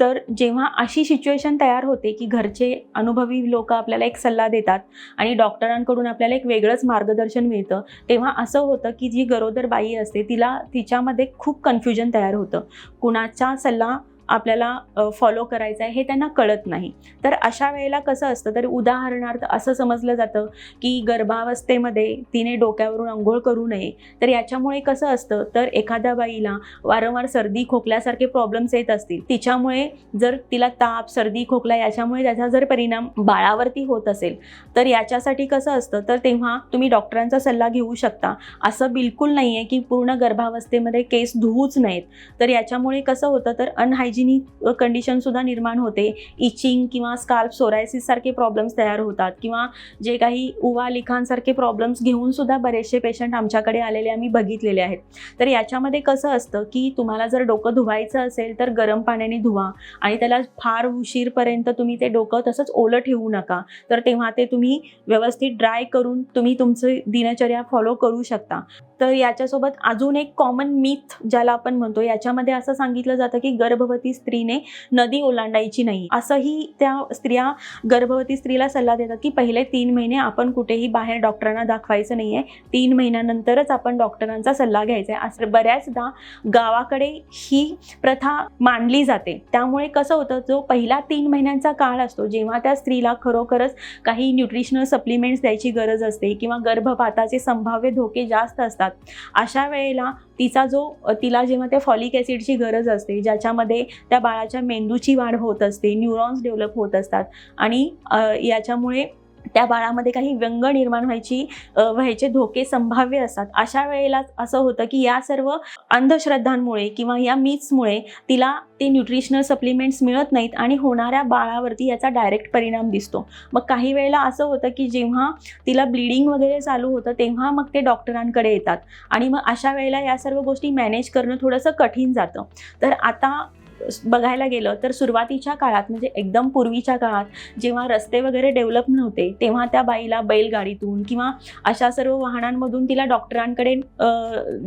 तर जेव्हा अशी सिच्युएशन तयार होते की घरचे अनुभवी लोक आपल्याला एक सल्ला देतात आणि डॉक्टरांकडून आपल्याला एक वेगळंच मार्गदर्शन मिळतं तेव्हा असं होतं की जी गरोदर बाई असते तिला तिच्यामध्ये खूप कन्फ्युजन तयार होतं. कुणाचा सल्ला आपल्याला फॉलो करायचं आहे हे त्यांना कळत नाही. तर अशा वेळेला कसं असतं तर उदाहरणार्थ असं समजलं जातं की गर्भावस्थेमध्ये तिने डोक्यावरून आंघोळ करू नये तर याच्यामुळे कसं असतं तर एखाद्या बाईला वारंवार सर्दी खोकल्यासारखे प्रॉब्लेम्स येत असतील. तिच्यामुळे जर तिला ताप सर्दी खोकला याच्यामुळे त्याचा जर परिणाम बाळावरती होत असेल तर याच्यासाठी कसं असतं तर तेव्हा तुम्ही डॉक्टरांचा सल्ला घेऊ शकता. असं बिलकुल नाही आहे की पूर्ण गर्भावस्थेमध्ये केस धुवूच नयेत. तर याच्यामुळे कसं होतं तर कंडिशन कंडिशनसुद्धा निर्माण होते. इचिंग किंवा स्काल्प सोरायसिस सारखे प्रॉब्लेम्स तयार होतात किंवा जे काही उवा लिखांसारखे प्रॉब्लेम्स घेऊन सुद्धा बरेचसे पेशंट आमच्याकडे आलेले आम्ही बघितलेले आहेत. तर याच्यामध्ये कसं असतं की तुम्हाला जर डोकं धुवायचं असेल तर गरम पाण्याने धुवा आणि त्याला फार उशीरपर्यंत तुम्ही ते डोकं तसंच ओलं ठेवू नका. तर तेव्हा ते तुम्ही व्यवस्थित ड्राय करून तुम्ही तुमची दिनचर्या फॉलो करू शकता. तर याच्यासोबत अजून एक कॉमन मिथ ज्याला आपण म्हणतो याच्यामध्ये असं सांगितलं जातं की गर्भवती स्त्रीने नदी ओलांडायची नाही. असंही त्या स्त्रिया गर्भवती स्त्रीला सल्ला देतात की पहिले तीन महिने आपण कुठेही बाहेर डॉक्टरांना दाखवायचं नाही आहे तीन महिन्यानंतरच आपण डॉक्टरांचा सल्ला घ्यायचा आहे. असं बऱ्याचदा गावाकडे ही प्रथा मानली जाते. त्यामुळे कसं होतं जो पहिला तीन महिन्यांचा काळ असतो जेव्हा त्या स्त्रीला खरोखरच काही न्यूट्रिशनल सप्लिमेंट्स द्यायची गरज असते किंवा गर्भपाताचे संभाव्य धोके जास्त असतात अशा वेळेला तिचा जो तिला जेव्हा त्या फॉलिक ॲसिडची गरज असते ज्याच्यामध्ये त्या बाळाच्या मेंदूची वाढ होत असते न्यूरॉन्स डेव्हलप होत असतात. आणि याच्यामुळे त्या बाळामध्ये काही व्यंग निर्माण व्हायची व्हायचे धोके संभाव्य असतात. अशा वेळेला असं होतं की या सर्व अंधश्रद्धांमुळे किंवा या मिथ्समुळे तिला ते न्यूट्रिशनल सप्लिमेंट्स मिळत नाहीत आणि होणाऱ्या बाळावरती याचा डायरेक्ट परिणाम दिसतो. मग काही वेळेला असं होतं की जेव्हा तिला ब्लिडिंग वगैरे चालू होतं तेव्हा मग ते डॉक्टरांकडे येतात. आणि मग अशा वेळेला या सर्व गोष्टी मॅनेज करणं थोडंसं कठीण जातं. तर आता बघायला गेलं तर सुरुवातीच्या काळात म्हणजे एकदम पूर्वीच्या काळात जेव्हा रस्ते वगैरे डेव्हलप नव्हते तेव्हा त्या बाईला बैलगाडीतून किंवा अशा सर्व वाहनांमधून तिला डॉक्टरांकडे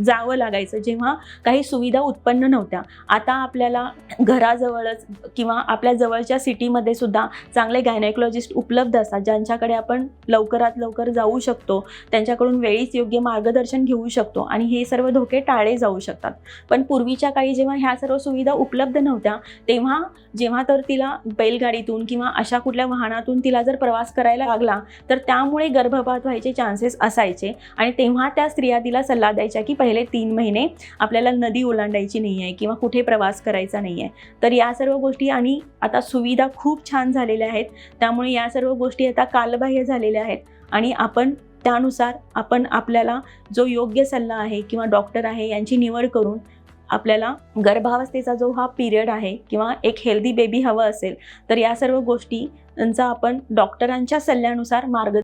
जावं लागायचं जेव्हा काही सुविधा उत्पन्न नव्हत्या. आता आपल्याला घराजवळच किंवा आपल्या जवळच्या सिटीमध्ये सुद्धा चांगले गायनेकोलॉजिस्ट उपलब्ध असतात ज्यांच्याकडे आपण लवकरात लवकर जाऊ शकतो त्यांच्याकडून वेळीच योग्य मार्गदर्शन घेऊ शकतो आणि हे सर्व धोके टाळले जाऊ शकतात. पण पूर्वीच्या काळी जेव्हा ह्या सर्व सुविधा उपलब्ध नव्हत्या तेव्हा जेव्हा तर तिला बैलगाडीतून किंवा अशा कुठल्या वाहनातून तिला जर प्रवास करायला लागला तर त्यामुळे गर्भपात व्हायचे चान्सेस असायचे आणि तेव्हा त्या स्त्रिया तिला सल्ला द्यायच्या की पहिले तीन महिने आपल्याला नदी ओलांडायची नाही आहे किंवा कुठे प्रवास करायचा नाही आहे तर या सर्व गोष्टी आणि आता सुविधा खूप छान झालेल्या आहेत. त्यामुळे या सर्व गोष्टी आता कालबाह्य झालेल्या आहेत. आणि आपण त्यानुसार आपण आपल्याला जो योग्य सल्ला आहे किंवा डॉक्टर आहे यांची निवड करून आपल्याला गर्भावस्थेचा जो हा पिरियड आहे किंवा एक हेल्दी बेबी हवं असेल तर या सर्व गोष्टींचा आपण डॉक्टरांच्या सल्ल्यानुसार मार्ग